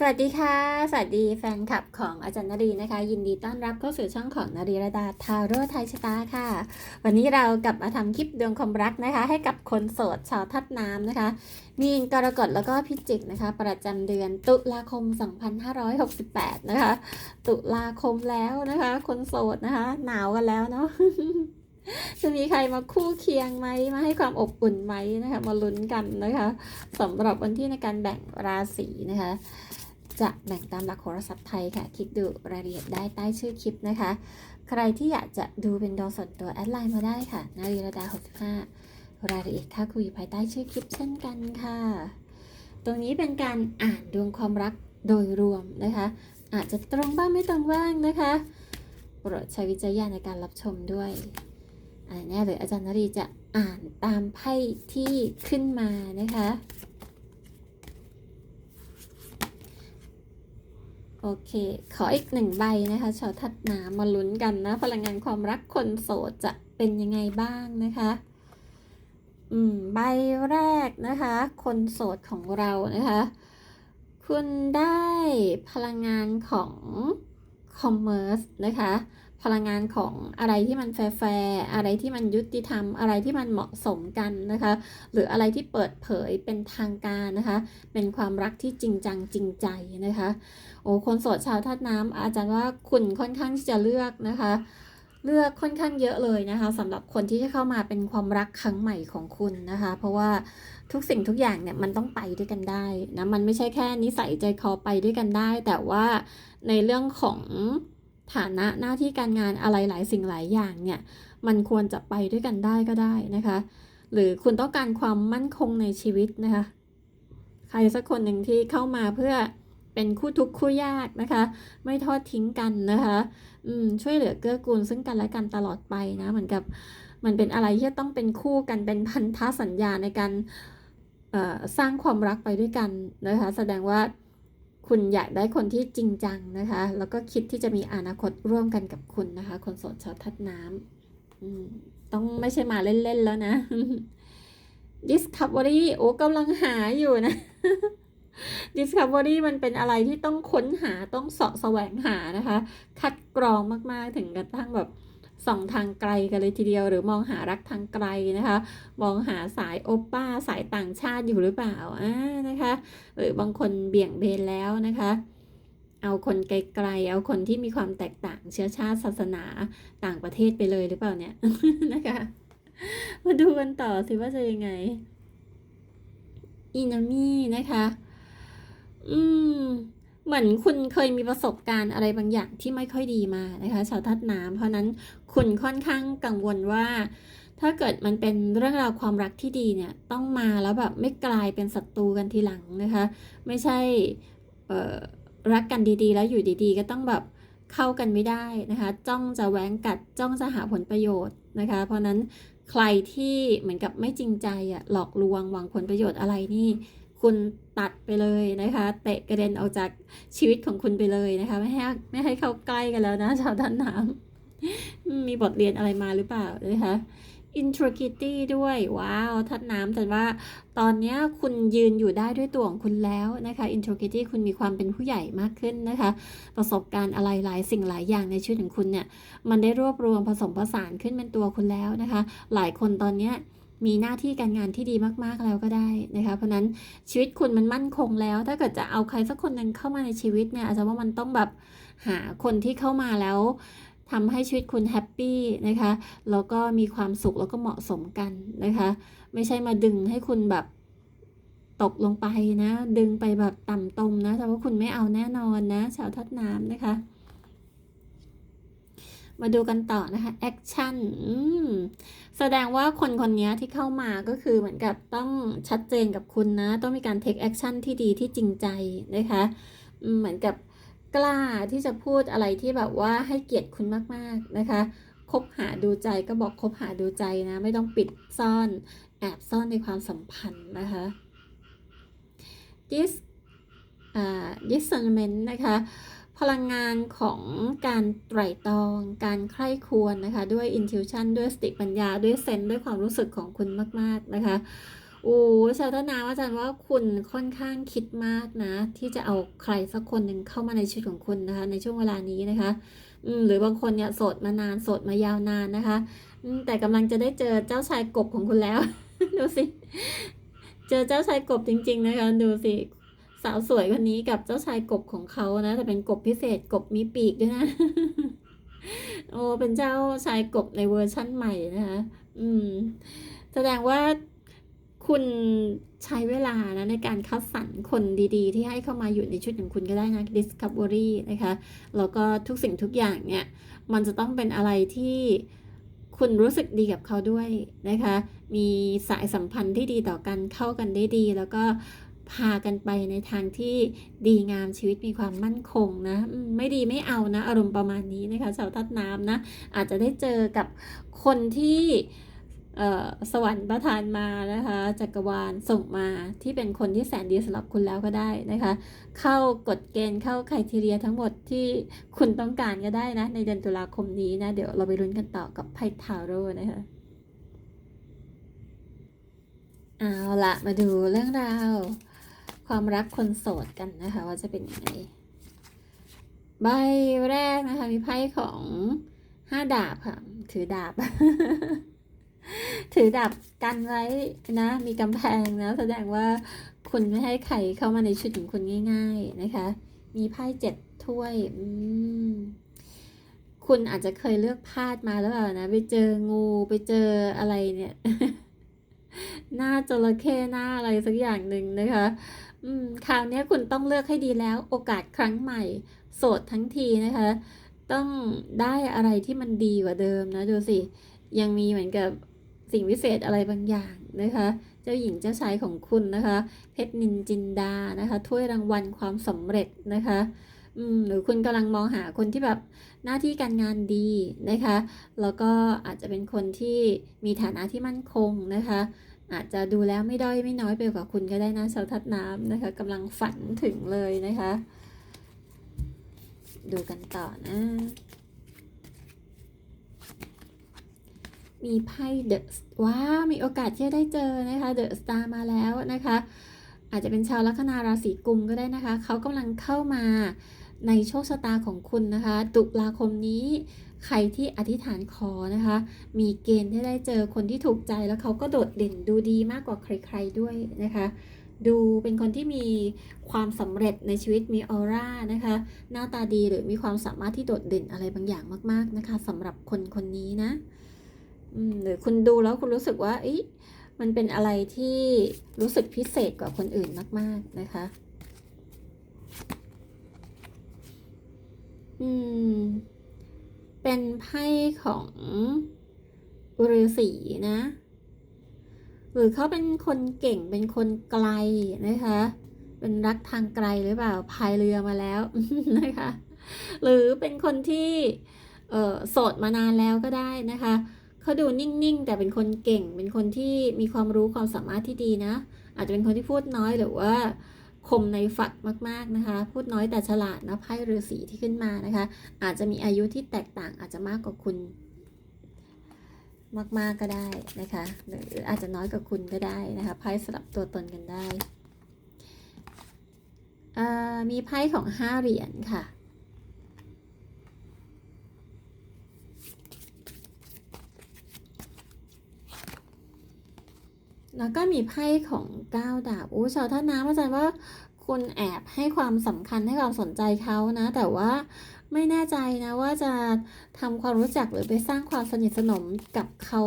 สวัสดีค่ะ สวัสดีแฟนคลับของอาจารย์นรีนะคะ ยินดีต้อนรับเข้าสู่ช่องของนรีระดาทาโร่ไทยชะตาค่ะ วันนี้เรากลับมาทำคลิปดวงความรักนะคะ ให้กับคนโสดชาวทัดน้ำนะคะ มีนกรกฎแล้วก็พิจิกนะคะ ประจำเดือนตุลาคม 2568 นะคะ ตุลาคมแล้วนะคะ คนโสดนะคะ หนาวกันแล้วเนาะจะมีใครมาคู่เคียงไหมมาให้ความอบอุ่นไหมนะคะ มาลุ้นกันนะคะสำหรับวันที่ในการแบ่งราศีนะคะ จะแบ่งตามหลักโหราศาสตร์ไทยค่ะ คลิกดูรายละเอียดได้ใต้ชื่อคลิปนะคะ ใครที่อยากจะดูเป็นดอส่วนตัวแอดไลน์มาได้ค่ะ นารีระดา 65 รายละเอียดค่าคุยภายใต้ชื่อคลิปเช่นกันค่ะ ตรงนี้เป็นการอ่านดวงความรักโดยรวมนะคะ อาจจะตรงบ้างไม่ตรงบ้างนะคะ โปรดใช้วิจารณญาณในการรับชมด้วยอันนี้เลยอาจารย์นรีจะอ่านตามไพ่ที่ขึ้นมานะคะ โอเค ขออีกหนึ่งใบนะคะชาวทัดน้ำมาลุ้นกันนะ พลังงานความรักคนโสดจะเป็นยังไงบ้างนะคะ อืม ใบแรกนะคะ คนโสดของเรานะคะ คุณได้พลังงานของคอมเมอร์สนะคะ พลังงานของอะไรที่มันแฟร์อะไรที่มันยุติธรรม อะไรที่มันเหมาะสมกันนะคะ หรืออะไรที่เปิดเผยเป็นทางการนะคะ เป็นความรักที่จริงจังจริงใจนะคะ โอ้คนโสดชาวธาตุน้ำอาจารย์ว่าคุณค่อนข้างที่จะเลือกนะคะ เลือกค่อนข้างเยอะเลยนะคะสำหรับคนที่จะเข้ามาเป็นความรักครั้งใหม่ของคุณนะคะ เพราะว่าทุกสิ่งทุกอย่างเนี่ยมันต้องไปด้วยกันได้นะมันไม่ใช่แค่นิสัยใจคอไปด้วยกันได้ แต่ว่าในเรื่องของ ฐานะหน้าที่การงานอะไรหลายสิ่งหลายอย่างเนี่ยมันควรจะไปด้วยกันได้ก็ได้นะคะ หรือคุณต้องการความมั่นคงในชีวิตนะคะ ใครสักคนหนึ่งที่เข้ามาเพื่อเป็นคู่ทุกข์คู่ยากนะคะ ไม่ทอดทิ้งกันนะคะอืมช่วยเหลือเกื้อกูลซึ่งกันและกันตลอดไปนะเหมือนกับมันเป็นอะไรที่ต้องเป็นคู่กันเป็นพันธสัญญาในการสร้างความรักไปด้วยกันนะคะ แสดงว่า คุณอยากได้คนที่จริงจังนะคะ แล้วก็คิดที่จะมีอนาคตร่วมกันกับคุณนะคะ คนโสดชาวทัดน้ำต้องไม่ใช่มาเล่น ๆ แล้วนะ Discovery โอ้กำลังหาอยู่นะ Discovery มันเป็นอะไรที่ต้องค้นหาต้องเสาะแสวงหานะคะ คัดกรองมาก ๆ ถึงกระทั่งแบบ ส่องทางไกลกันเลยทีเดียว หรือมองหารักทางไกลนะคะ มองหาสายโอป้าสายต่างชาติอยู่หรือเปล่าอ่านะคะ หรือบางคนเบี่ยงเบนแล้วนะคะ เอาคนไกลๆเอาคนที่มีความแตกต่างเชื้อชาติศาสนาต่างประเทศไปเลยหรือเปล่าเนี่ยนะคะมาดูกันต่อสิว่าจะยังไงอินามี่นะคะ อืม เหมือนคุณเคยมีประสบการณ์อะไรบางอย่างที่ไม่ค่อยดีมานะคะชาวทัดน้ำเพราะนั้นคุณค่อนข้างกังวลว่า ถ้าเกิดมันเป็นเรื่องราวความรักที่ดีเนี่ยต้องมาแล้วแบบไม่กลายเป็นศัตรูกันทีหลังนะคะ ไม่ใช่รักกันดีๆ แล้วอยู่ดีๆ ก็ต้องแบบเข้ากันไม่ได้นะคะ จ้องจะแหวงกัดจ้องจะหาผลประโยชน์นะคะ เพราะนั้นใครที่เหมือนกับไม่จริงใจอะหลอกลวงหวังผลประโยชน์อะไรนี่ คุณตัดไปเลยนะคะ เตะกระเด็นออกจากชีวิตของคุณไปเลยนะคะ ไม่ให้ไม่ให้เข้าใกล้กันแล้วนะชาวด้านน้ำมีบทเรียนอะไรมาหรือเปล่านะคะ intricity ด้วย ว้าวทัดน้ำแต่ว่าตอนนี้คุณยืนอยู่ได้ด้วยตัวของคุณแล้วนะคะ intricity คุณมีความเป็นผู้ใหญ่มากขึ้นนะคะ ประสบการณ์อะไรหลายสิ่งหลายอย่างในชีวิตของคุณเนี่ย มันได้รวบรวมผสมผสานขึ้นเป็นตัวคุณแล้วนะคะ หลายคนตอนนี้ มีหน้าที่การงานที่ดีมากๆแล้วก็ได้นะคะ เพราะนั้นชีวิตคุณมันมั่นคงแล้ว ถ้าเกิดจะเอาใครสักคนหนึ่งเข้ามาในชีวิตเนี่ยอาจจะว่ามันต้องแบบหาคนที่เข้ามาแล้วทำให้ชีวิตคุณแฮปปี้นะคะ แล้วก็มีความสุขแล้วก็เหมาะสมกันนะคะ ไม่ใช่มาดึงให้คุณแบบตกลงไปนะ ดึงไปแบบต่ำตมนะแต่ว่าคุณไม่เอาแน่นอนนะ ชาวทัดน้ำนะคะ มาดูกันต่อนะคะแอคชั่นแสดงว่าคนคนนี้ที่เข้ามาก็คือเหมือนกับต้องชัดเจนกับคุณนะ ต้องมีการเทคแอคชั่นที่ดีที่จริงใจนะคะ เหมือนกับกล้าที่จะพูดอะไรที่แบบว่าให้เกียรติคุณมากๆนะคะคบหาดูใจก็บอกคบหาดูใจนะ ไม่ต้องปิดซ่อนแอบซ่อนในความสัมพันธ์นะคะ dis อ่า discernment นะคะ พลังงานของการไตร่ตรอง การใคร่ควรนะคะ ด้วย intuition ด้วยสติปัญญา ด้วยเซนด้วยความรู้สึกของคุณมาก ๆ นะคะโอ้ชาวต้นน้ำอาจารย์ว่าคุณค่อนข้างคิดมากนะ ที่จะเอาใครสักคนหนึ่งเข้ามาในชีวิตของคุณนะคะ ในช่วงเวลานี้นะคะหรือบางคนเนี่ยโสดมานานโสดมายาวนานนะคะแต่กำลังจะได้เจอเจ้าชายกบของคุณแล้ว ดูสิ เจอเจ้าชายกบจริง ๆ นะคะ ดูสิาวสวยคนนี้กับเจ้าชายกบของเขานะ แต่เป็นกบพิเศษกบมีปีกด้วยนะ โอ้เป็นเจ้าชายกบในเวอร์ชั่นใหม่นะคะอืม แสดงว่าคุณใช้เวลานะในการคัดสรรคนดีๆ ที่ให้เข้ามาอยู่ในชุดของคุณก็ได้นะ Discovery นะคะ แล้วก็ทุกสิ่งทุกอย่างเนี่ย มันจะต้องเป็นอะไรที่คุณรู้สึกดีกับเขาด้วยนะคะ มีสายสัมพันธ์ที่ดีต่อกันเข้ากันได้ดี แล้วก็ พากันไปในทางที่ดีงามชีวิตมีความมั่นคงนะ ไม่ดีไม่เอานะ อารมณ์ประมาณนี้นะคะชาวทัดน้ำนะ อาจจะได้เจอกับคนที่สวรรค์ประทานมานะคะจักรวาลส่งมาที่เป็นคนที่แสนดีสำหรับคุณแล้วก็ได้นะคะ เข้ากฎเกณฑ์เข้าไครทีเรียทั้งหมดที่คุณต้องการก็ได้นะ ในเดือนตุลาคมนี้นะ เดี๋ยวเราไปลุ้นกันต่อกับไพ่ทาโร่นะคะเอาละมาดูเรื่องราว ความรักคนโสดกันนะคะ ว่าจะเป็นยังไง ใบแรกนะคะ มีไพ่ของห้าดาบค่ะ ถือดาบ ถือดาบกันไว้นะ มีกำแพงนะแสดงว่าคุณไม่ให้ใครเข้ามาในชีวิตของคุณง่าย ๆนะคะ มีไพ่เจ็ดถ้วยอืมคุณอาจจะเคยเลือกพลาดมาแล้วเปล่านะ ไปเจองูไปเจออะไรเนี่ย หน้าจระเข้หน้าอะไรสักอย่างหนึ่งนะคะ อืมคราวนี้คุณต้องเลือกให้ดีแล้ว โอกาสครั้งใหม่ โสดทั้งทีนะคะ ต้องได้อะไรที่มันดีกว่าเดิมนะดูสิยังมีเหมือนกับสิ่งวิเศษอะไรบางอย่างนะคะ เจ้าหญิงเจ้าชายของคุณนะคะ เพชรนินจินดานะคะถ้วยรางวัลความสำเร็จนะคะอืมหรือคุณกำลังมองหาคนที่แบบหน้าที่การงานดีนะคะ แล้วก็อาจจะเป็นคนที่มีฐานะที่มั่นคงนะคะ อาจจะดูแล้วไม่ด้อยไม่น้อยไปกว่าคุณก็ได้นะชาวทัดน้ำนะคะกำลังฝันถึงเลยนะคะ ดูกันต่อนะ มีไพ่เดอะว้ามีโอกาสที่จะได้เจอนะคะเดอะสตาร์มาแล้วนะคะ อาจจะเป็นชาวลัคนาราศีกุมก็ได้นะคะ เขากำลังเข้ามาในโชคชะตาของคุณนะคะ ตุลาคมนี้ ใครที่อธิษฐานขอนะคะ มีเกณฑ์ที่ได้เจอคนที่ถูกใจแล้วเขาก็โดดเด่นดูดีมากกว่าใคร ๆด้วยนะคะ ดูเป็นคนที่มีความสำเร็จในชีวิตมีออร่านะคะ หน้าตาดีหรือมีความสามารถที่โดดเด่นอะไรบางอย่างมาก ๆนะคะสำหรับคนคนนี้นะหรือคุณดูแล้วคุณรู้สึกว่าอ๊ะมันเป็นอะไรที่รู้สึกพิเศษกว่าคนอื่นมาก ๆนะคะ อืม เป็นไพ่ของฤาษีนะ หรือเขาเป็นคนเก่งเป็นคนไกลนะคะ เป็นรักทางไกลหรือเปล่าพายเรือมาแล้วนะคะ หรือเป็นคนที่โสดมานานแล้วก็ได้นะคะเขาดูนิ่งๆ แต่เป็นคนเก่ง เป็นคนที่มีความรู้ความสามารถที่ดีนะ อาจจะเป็นคนที่พูดน้อยหรือว่า คมในฝัดมากๆนะคะ พูดน้อยแต่ฉลาดนะไพ่ฤาษีที่ขึ้นมานะคะ อาจจะมีอายุที่แตกต่างอาจจะมากกว่าคุณ มากๆก็ได้นะคะหรืออาจจะน้อยกว่าคุณก็ได้นะคะไพ่สลับตัวตนกันได้อ่ามีไพ่ของห้าเหรียญค่ะ แล้วก็มีไพ่ของก้าวดาบอู้ชาวท่าน้ำอาจารย์ว่าคุณแอบให้ความสำคัญให้ความสนใจเขานะ แต่ว่าไม่แน่ใจนะว่าจะทำความรู้จักหรือไปสร้างความสนิทสนมกับเขา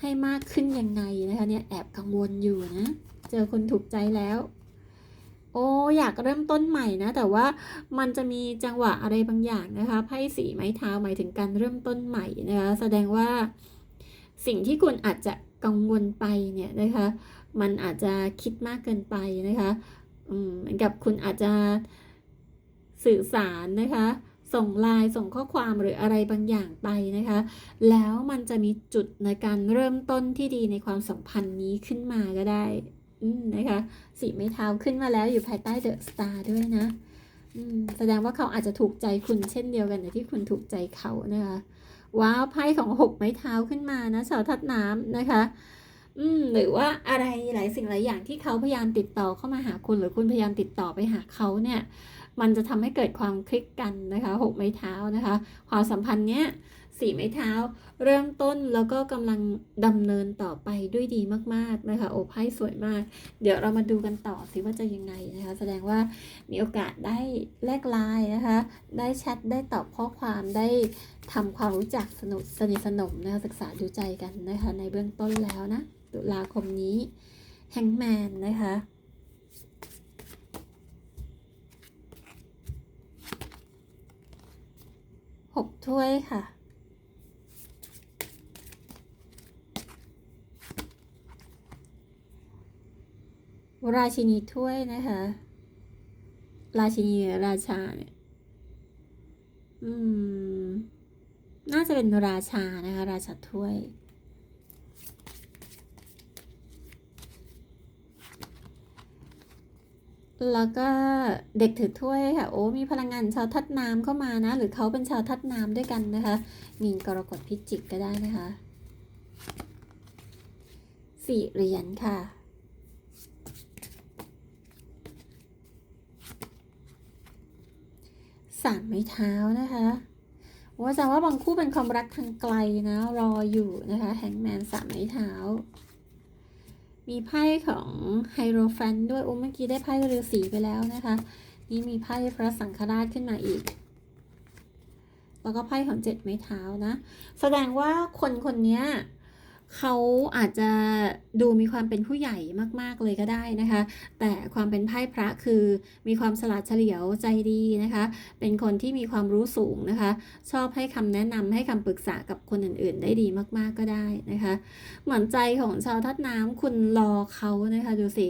ให้มากขึ้นยังไงนะคะเนี่ยแอบกังวลอยู่นะ เจอคนถูกใจแล้ว โอ้อยากเริ่มต้นใหม่นะ แต่ว่ามันจะมีจังหวะอะไรบางอย่างนะคะไพ่สีไม้เท้าหมายถึงการเริ่มต้นใหม่นะคะแสดงว่าสิ่งที่คุณอาจจะ กังวลไปเนี่ยนะคะ มันอาจจะคิดมากเกินไปนะคะอืมเหมือนกับคุณอาจจะสื่อสารนะคะ ส่งไลน์ส่งข้อความหรืออะไรบางอย่างไปนะคะ แล้วมันจะมีจุดในการเริ่มต้นที่ดีในความสัมพันธ์นี้ขึ้นมาก็ได้นะคะสีไม้เท้าขึ้นมาแล้วอยู่ภายใต้เดอะสตาร์ด้วยนะอืมแสดงว่าเขาอาจจะถูกใจคุณเช่นเดียวกันที่คุณถูกใจเขานะคะ ว้าวไพ่ของหกไม้เท้าขึ้นมานะชาวทัดน้ำนะคะ อืมหรือว่าอะไรหลายสิ่งหลายอย่างที่เขาพยายามติดต่อเข้ามาหาคุณ หรือคุณพยายามติดต่อไปหาเขาเนี่ย มันจะทำให้เกิดความคลิกกันนะคะหกไม้เท้านะคะ ความสัมพันธ์เนี้ย สี่ไม้เท้า เริ่มต้นแล้วก็กำลังดำเนินต่อไปด้วยดีมากๆนะคะโอ้ไพ่สวยมาก เดี๋ยวเรามาดูกันต่อสิว่าจะยังไงนะคะ แสดงว่ามีโอกาสได้แลกไลน์นะคะ ได้แชทได้ตอบข้อความได้ทำความรู้จักสนุกสนิทสนมนะคะศึกษาดูใจกันนะคะ ในเบื้องต้นแล้วนะตุลาคมนี้แฮงแมนนะคะหกถ้วยค่ะ ราชินีถ้วยนะคะ ราชินีราชาเนี่ย อืม น่าจะเป็นราชานะคะ ราชาถ้วย แล้วก็เด็กถือถ้วยค่ะ โอ้ มีพลังงานชาวทัดน้ำเข้ามานะ หรือเขาเป็นชาวทัดน้ำด้วยกันนะคะ มีกรกฎพิจิกก็ได้นะคะสี่เหรียญค่ะ สามไม้เท้านะคะว่าจะว่าบางคู่เป็นความรักทางไกลนะรออยู่นะคะแฮงแมนสามไม้เท้า มีไพ่ของไฮโรแฟนด้วยโอ้เมื่อกี้ได้ไพ่ฤาษีไปแล้วนะคะ นี่มีไพ่พระสังฆราชขึ้นมาอีก แล้วก็ไพ่ของเจ็ดไม้เท้านะ แสดงว่าคนคนนี้ เขาอาจจะดูมีความเป็นผู้ใหญ่มาก ๆ เลยก็ได้นะคะ แต่ความเป็นไพ่พระคือมีความสลัดเฉลียวใจดีนะคะ เป็นคนที่มีความรู้สูงนะคะ ชอบให้คำแนะนำให้คำปรึกษากับคนอื่น ๆ ได้ดีมาก ๆ ก็ได้นะคะ เหมือนใจของชาวทัดน้ำคุณรอเขานะคะดูสิ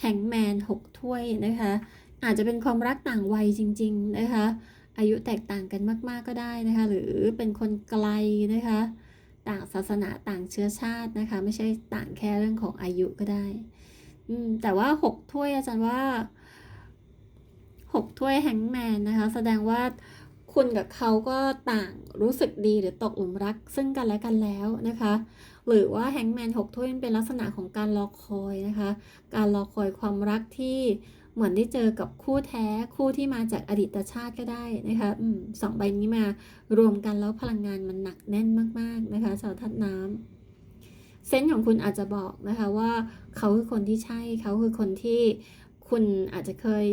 แฮงแมนหกถ้วยนะคะ อาจจะเป็นความรักต่างวัยจริง ๆ นะคะ อายุแตกต่างกันมาก ๆ ก็ได้นะคะ หรือเป็นคนไกลนะคะ ต่างศาสนาต่างเชื้อชาตินะคะ ไม่ใช่ต่างแค่เรื่องของอายุก็ได้ อืมแต่ว่าหกถ้วยอาจารย์ว่าหกถ้วยแฮงแมนนะคะ แสดงว่าคุณกับเขาก็ต่างรู้สึกดีหรือตกหลุมรักซึ่งกันและกันแล้วนะคะ หรือว่าแฮงแมนหกถ้วยเป็นลักษณะของการรอคอยนะคะ การรอคอยความรักที่ เหมือนได้เจอกับคู่แท้คู่ที่มาจากอดีตชาติก็ได้นะคะอสองใบนี้มารวมกันแล้วพลังงานมันหนักแน่นมากๆนะคะชาวทัดน้ำเซนส์ของคุณอาจจะบอกนะคะว่าเขาคือคนที่ใช่เขาคือคนที่คุณอาจจะเคย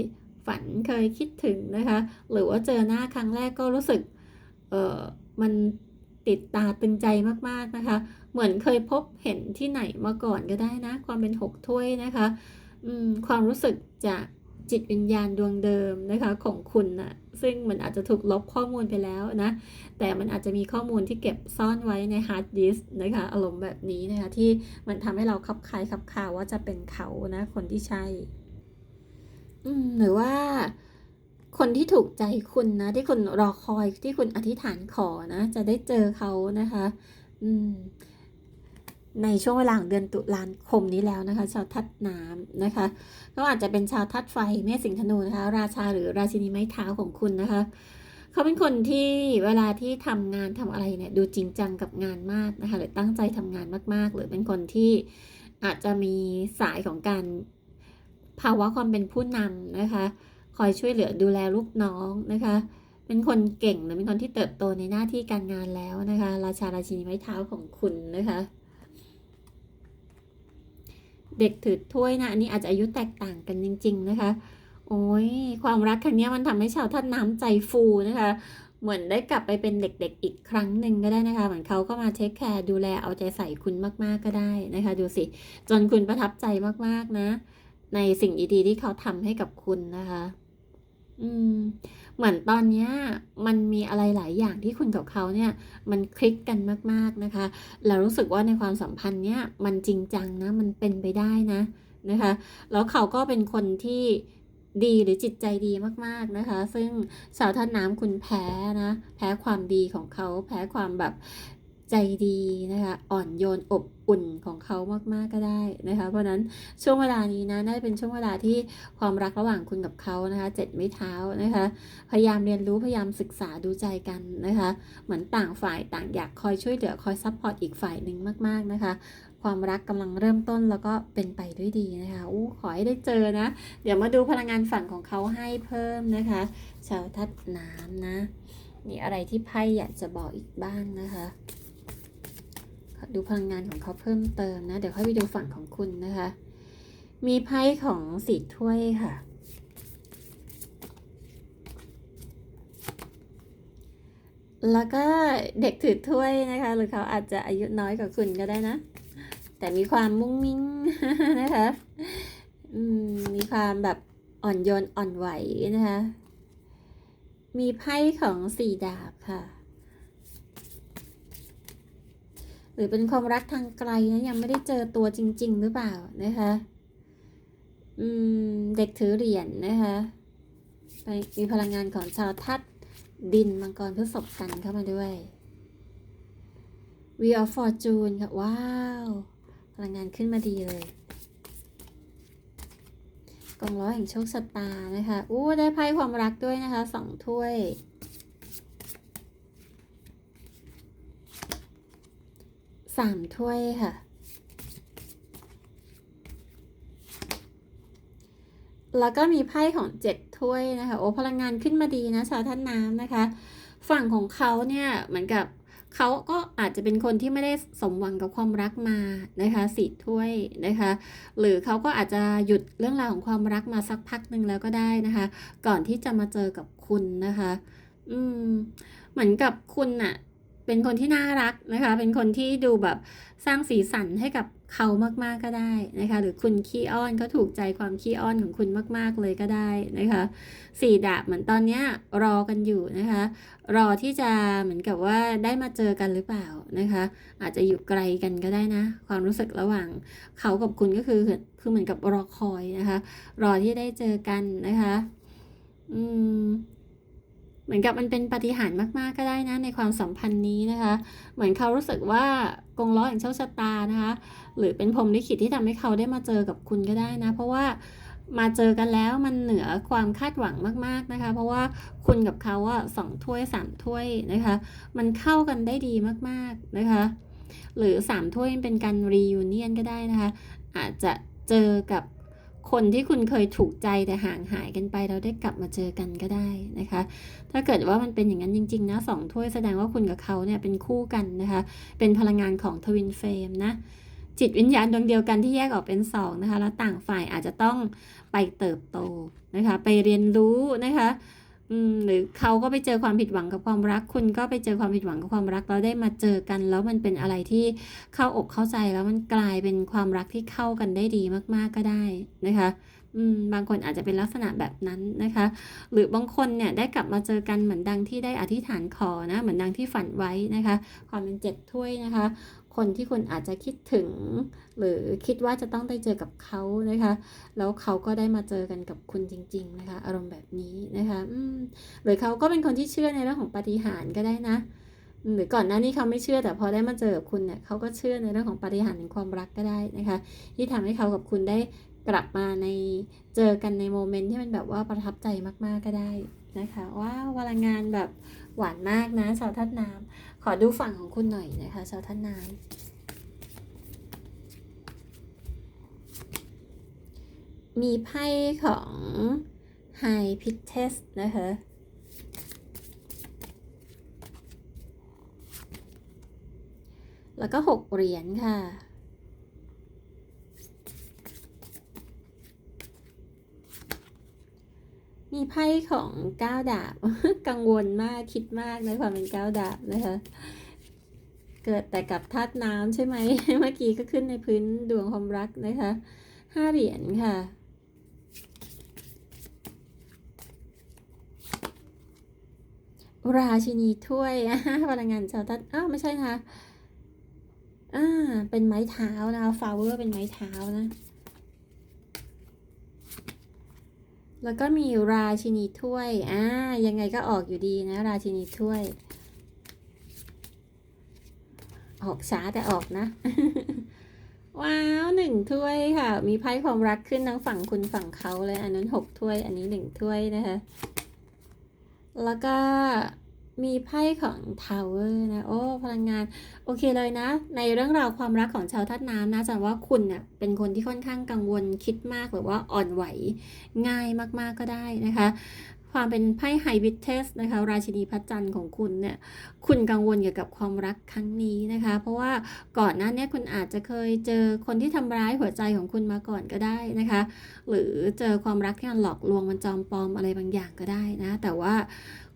ฝันเคยคิดถึงนะคะ หรือว่าเจอหน้าครั้งแรกก็รู้สึกเออมันติดตาตึงใจมากๆนะคะ เหมือนเคยพบเห็นที่ไหนมาก่อนก็ได้นะ ความเป็นหกถ้วยนะคะ ความรู้สึกจากจิตวิญญาณดวงเดิมนะคะของคุณนะซึ่งมันอาจจะถูกลบข้อมูลไปแล้วนะ แต่มันอาจจะมีข้อมูลที่เก็บซ่อนไว้ในฮาร์ดดิสนะคะ อารมณ์แบบนี้นะคะ ที่มันทำให้เราคับคายคับคาว่าจะเป็นเขานะ คนที่ใช่หรือว่าคนที่ถูกใจคุณนะ ที่คุณรอคอยที่คุณอธิษฐานขอนะ จะได้เจอเขานะคะ อืม ในช่วงเวลาของเดือนตุลาคมนี้แล้วนะคะ ชาวทัดน้ำนะคะ ก็อาจจะเป็นชาวทัดไฟเมษสิงห์ธนูนะคะ ราชาหรือราชินีไม้เท้าของคุณนะคะเขาเป็นคนที่เวลาที่ทำงานทำอะไรเนี่ยดูจริงจังกับงานมากนะคะหรือตั้งใจทำงานมาก ๆ หรือเป็นคนที่อาจจะมีสายของการภาวะความเป็นผู้นำนะคะ คอยช่วยเหลือดูแลลูกน้องนะคะ เป็นคนเก่งหรือเป็นคนที่เติบโตในหน้าที่การงานแล้วนะคะ ราชาราชินีไม้เท้าของคุณนะคะ เด็กถือถ้วยนะอันนี้อาจจะอายุแตกต่างกันจริง ๆ นะคะ โอ้ยความรักครั้งนี้มันทำให้ชาวท่านน้ำใจฟูนะคะ เหมือนได้กลับไปเป็นเด็กๆอีกครั้งหนึ่งก็ได้นะคะ เหมือนเขาก็มาเทคแคร์ดูแลเอาใจใส่คุณมากๆก็ได้นะคะ ดูสิ จนคุณประทับใจมากๆนะ ในสิ่งดีๆที่เขาทำให้กับคุณนะคะ อืม เหมือนตอนเนี้ยมันมีอะไรหลายอย่างที่คุณกับเขาเนี่ย มันคลิกกันมากๆนะคะแล้วรู้สึกว่าในความสัมพันธ์เนี้ยมันจริงจังนะ มันเป็นไปได้นะนะคะ แล้วเขาก็เป็นคนที่ดีหรือจิตใจดีมากๆนะคะ ซึ่งชาวท่านน้ำคุณแพ้นะ แพ้ความดีของเขา แพ้ความแบบใจดีนะคะ อ่อนโยนอบ อุ่นของเขามากๆก็ได้นะคะ เพราะฉะนั้นช่วงเวลานี้นะน่าจะเป็นช่วงเวลาที่ความรักระหว่างคุณกับเขานะคะเจ็ดไม้เท้านะคะ พยายามเรียนรู้พยายามศึกษาดูใจกันนะคะ เหมือนต่างฝ่ายต่างอยากคอยช่วยเหลือคอยซัพพอร์ตอีกฝ่ายหนึ่งมาก ๆนะคะความรักกำลังเริ่มต้นแล้วก็เป็นไปด้วยดีนะคะอู้ขอให้ได้เจอนะ เดี๋ยวมาดูพลังงานฝั่งของเขาให้เพิ่มนะคะ ชาวทัดน้ำนะ มีอะไรที่ไพ่อยากจะบอกอีกบ้างนะคะ ดูพลังงานของเขาเพิ่มเติมนะ เดี๋ยวค่อยไปดูฝั่งของคุณนะคะ มีไพ่ของสีถ้วยค่ะ แล้วก็เด็กถือถ้วยนะคะ หรือเขาอาจจะอายุน้อยกว่าคุณก็ได้นะ แต่มีความมุ้งมิ้งนะคะมมีความแบบอ่อนโยนอ่อนไหวนะคะ มีไพ่ของสี่ดาบค่ะ หรือเป็นความรักทางไกลนะยังไม่ได้เจอตัวจริง ๆ หรือเปล่านะคะอืมเด็กถือเหรียญนะคะไปมีพลังงานของชาวทัศน์ดินมังกรพฤษภกันเข้ามาด้วย Wheel of Fortune ค่ะ ว้าว พลังงานขึ้นมาดีเลยกองล้อแห่งโชคชะตานะคะ อู้ได้ไพ่ความรักด้วยนะคะสองถ้วย สามถ้วยค่ะ แล้วก็มีไพ่ของเจ็ดถ้วยนะคะ โอ้พลังงานขึ้นมาดีนะชาวท่านน้ำนะคะ ฝั่งของเขาเนี่ยเหมือนกับเขาก็อาจจะเป็นคนที่ไม่ได้สมหวังกับความรักมานะคะสี่ถ้วยนะคะ หรือเขาก็อาจจะหยุดเรื่องราวของความรักมาสักพักหนึ่งแล้วก็ได้นะคะ ก่อนที่จะมาเจอกับคุณนะคะ อืม เหมือนกับคุณน่ะ เป็นคนที่น่ารักนะคะ เป็นคนที่ดูแบบสร้างสีสันให้กับเขามากๆก็ได้นะคะ หรือคุณขี้อ้อนก็ถูกใจความขี้อ้อนของคุณมาก ๆเลยก็ได้นะคะสี่ดาบเหมือนตอนเนี้ยรอกันอยู่นะคะ รอที่จะเหมือนกับว่าได้มาเจอกันหรือเปล่านะคะ อาจจะอยู่ไกลกันก็ได้นะ ความรู้สึกระหว่างเขากับคุณก็คือคือเหมือนกับรอคอยนะคะ รอที่ได้เจอกันนะคะ อืม เหมือนกับมันเป็นปฏิหารมากๆก็ได้นะในความสัมพันธ์นี้นะคะ เหมือนเขารู้สึกว่ากงล้อแห่างโชคชะตานะคะ หรือเป็นพรมลิขิตที่ทำให้เขาได้มาเจอกับคุณก็ได้นะ เพราะว่ามาเจอกันแล้วมันเหนือความคาดหวังมากๆนะคะ เพราะว่าคุณกับเขาอะสองถ้วยสามถ้วยนะคะ มันเข้ากันได้ดีมากๆนะคะ หรือสามถ้วยเป็นการรียูเนียนก็ได้นะคะ อาจจะเจอกับ คนที่คุณเคยถูกใจแต่ห่างหายกันไปเราได้กลับมาเจอกันก็ได้นะคะ ถ้าเกิดว่ามันเป็นอย่างนั้นจริงๆนะสองถ้วยแสดงว่าคุณกับเขาเนี่ยเป็นคู่กันนะคะ เป็นพลังงานของทวินเฟรมนะจิตวิญญาณดวงเดียวกันที่แยกออกเป็นสองนะคะ แล้วต่างฝ่ายอาจจะต้องไปเติบโตนะคะ ไปเรียนรู้นะคะ อืมหรือเขาก็ไปเจอความผิดหวังกับความรัก คุณก็ไปเจอความผิดหวังกับความรักแล้วได้มาเจอกัน แล้วมันเป็นอะไรที่เข้าอกเข้าใจแล้วมันกลายเป็นความรักที่เข้ากันได้ดีมากๆก็ได้นะคะอืมบางคนอาจจะเป็นลักษณะแบบนั้นนะคะ หรือบางคนเนี่ยได้กลับมาเจอกันเหมือนดังที่ได้อธิษฐานขอนะเหมือนดังที่ฝันไว้นะคะ ความเป็นเจ็ดถ้วยนะคะ คนที่คุณอาจจะคิดถึง หรือคิดว่าจะต้องได้เจอกับเขานะคะ แล้วเขาก็ได้มาเจอกันกับคุณจริง ๆ นะคะ อารมณ์แบบนี้นะคะหรือเขาก็เป็นคนที่เชื่อในเรื่องของปาฏิหาริย์ก็ได้นะหรือก่อนหน้านี้เขาไม่เชื่อแต่พอได้มาเจอกับคุณเนี่ยเขาก็เชื่อในเรื่องของปาฏิหาริย์แห่งความรักก็ได้นะคะ ที่ทำให้เขากับคุณได้กลับมาในเจอกันในโมเมนต์ที่มันแบบว่าประทับใจมากๆก็ได้นะคะว้าวพลังงานแบบหวานมากนะชาวทัดน้ำ ขอดูฝั่งของคุณหน่อยนะคะชาวท่าน้ำมีไพ่ของ High p i t e s นะคะแล้วก็หกเหรียญค่ะ มีไพ่ของก้าวดาบ กังวลมากคิดมากในความเป็นก้าวดาบนะคะ เกิดแต่กับธาตุน้ำใช่ไหมเมื่อกี้ก็ขึ้นในพื้นดวงความรักนะคะห้าเหรียญค่ะราชินีถ้วยพลังงานชาวทัดอ้าวไม่ใช่นะคะอ่าเป็นไม้เท้านะคะฟลาวเวอร์เป็นไม้เท้านะ แล้วก็มีราชินีถ้วย อ่า ยังไงก็ออกอยู่ดีนะ ราชินีถ้วย ออกช้าแต่ออกนะ ว้าวหนึ่งถ้วยค่ะ มีไพ่ความรักขึ้นทั้งฝั่งคุณฝั่งเขาเลย อันนั้นหกถ้วย อันนี้หนึ่งถ้วยนะคะ แล้วก็ มีไพ่ของทาวเวอร์นะ โอ้พลังงาน โอเคเลยนะ ในเรื่องราวความรักของชาวธาตุน้ำนะจันว่าคุณเนี่ยเป็นคนที่ค่อนข้างกังวลคิดมากหรือว่าอ่อนไหวง่ายมากๆก็ได้นะคะ ความเป็นไพ่ไฮวิทเทสนะคะราชินีพระจันทร์ของคุณเนี่ยคุณกังวลเกี่ยวกับความรักครั้งนี้นะคะ เพราะว่าก่อนหน้านี้คุณอาจจะเคยเจอคนที่ทำร้ายหัวใจของคุณมาก่อนก็ได้นะคะ หรือเจอความรักที่มันหลอกลวงมันจอมปลอมอะไรบางอย่างก็ได้นะ แต่ว่า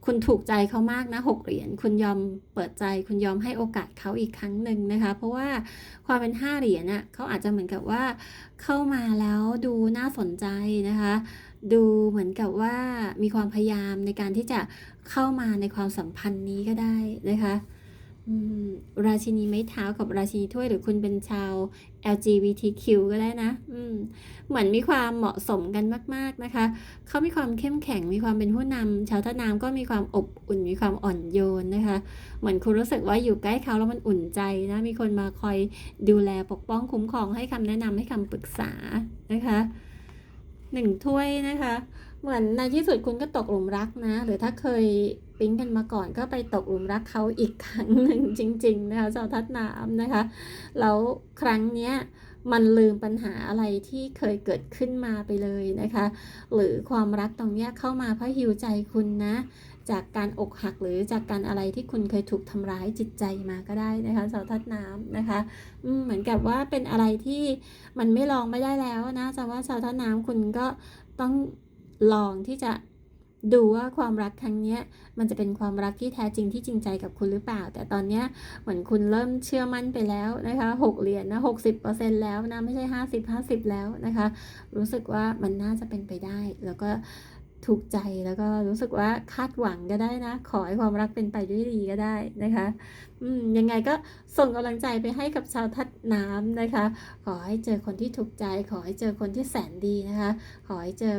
คุณถูกใจเขามากนะหกเหรียญคุณยอมเปิดใจ คุณยอมให้โอกาสเขาอีกครั้งหนึ่งนะคะ เพราะว่าความเป็นห้าเหรียญน่ะเขาอาจจะเหมือนกับว่าเข้ามาแล้วดูน่าสนใจนะคะ ดูเหมือนกับว่ามีความพยายามในการที่จะเข้ามาในความสัมพันธ์นี้ก็ได้นะคะราชินีไม้เท้ากับราชินีถ้วยหรือคุณเป็นชาว LGBTQ ก็ได้นะอืเหมือนมีความเหมาะสมกันมาก ๆนะคะ เขามีความเข้มแข็ง มีความเป็นผู้นำชาวท่าน้ำก็มีความอบอุ่น มีความอ่อนโยนนะคะ เหมือนคุณรู้สึกว่าอยู่ใกล้เขาแล้วมันอุ่นใจนะ มีคนมาคอยดูแลปกป้องคุ้มครองให้คำแนะนำให้คำปรึกษานะคะ หนึ่งถ้วยนะคะ เหมือนในที่สุดคุณก็ตกหลุมรักนะ หรือถ้าเคยปิ๊งกันมาก่อนก็ไปตกหลุมรักเขาอีกครั้งหนึ่งจริง ๆ นะคะชาวทัดน้ำนะคะ แล้วครั้งเนี้ยมันลืมปัญหาอะไรที่เคยเกิดขึ้นมาไปเลยนะคะ หรือความรักตรงเนี้ยเข้ามาเพราะหิวใจคุณนะ จากการอกหักหรือจากการอะไรที่คุณเคยถูกทำร้ายจิตใจมาก็ได้นะคะสาวทัดน้ำนะคะเหมือนกับว่าเป็นอะไรที่มันไม่ลองไม่ได้แล้วนะจะว่าชาวทัดน้ำคุณก็ต้องลองที่จะดูว่าความรักครั้งนี้มันจะเป็นความรักที่แท้จริงที่จริงใจกับคุณหรือเปล่า แต่ตอนนี้เหมือนคุณเริ่มเชื่อมั่นไปแล้วนะคะหกเหรียญนะหกสิบเปอร์เซ็นแล้วนะไม่ใช่ห้าสิบห้าสิบแล้วนะคะ รู้สึกว่ามันน่าจะเป็นไปได้ แล้วก็ ถูกใจแล้วก็รู้สึกว่าคาดหวังก็ได้นะ ขอให้ความรักเป็นไปด้วยดีก็ได้นะคะอืมยังไงก็ส่งกำลังใจไปให้กับชาวทัดน้ำนะคะ ขอให้เจอคนที่ถูกใจ ขอให้เจอคนที่แสนดีนะคะ ขอให้เจอ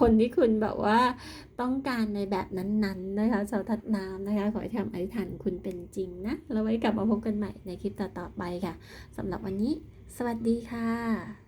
คนที่คุณแบบว่าต้องการในแบบนั้นๆนะคะชาวทัดน้ำนะคะ ขอให้ทำอธิษฐานคุณเป็นจริงนะแล้วไว้กลับมาพบกันใหม่ในคลิปต่อๆไปค่ะสำหรับวันนี้ สวัสดีค่ะ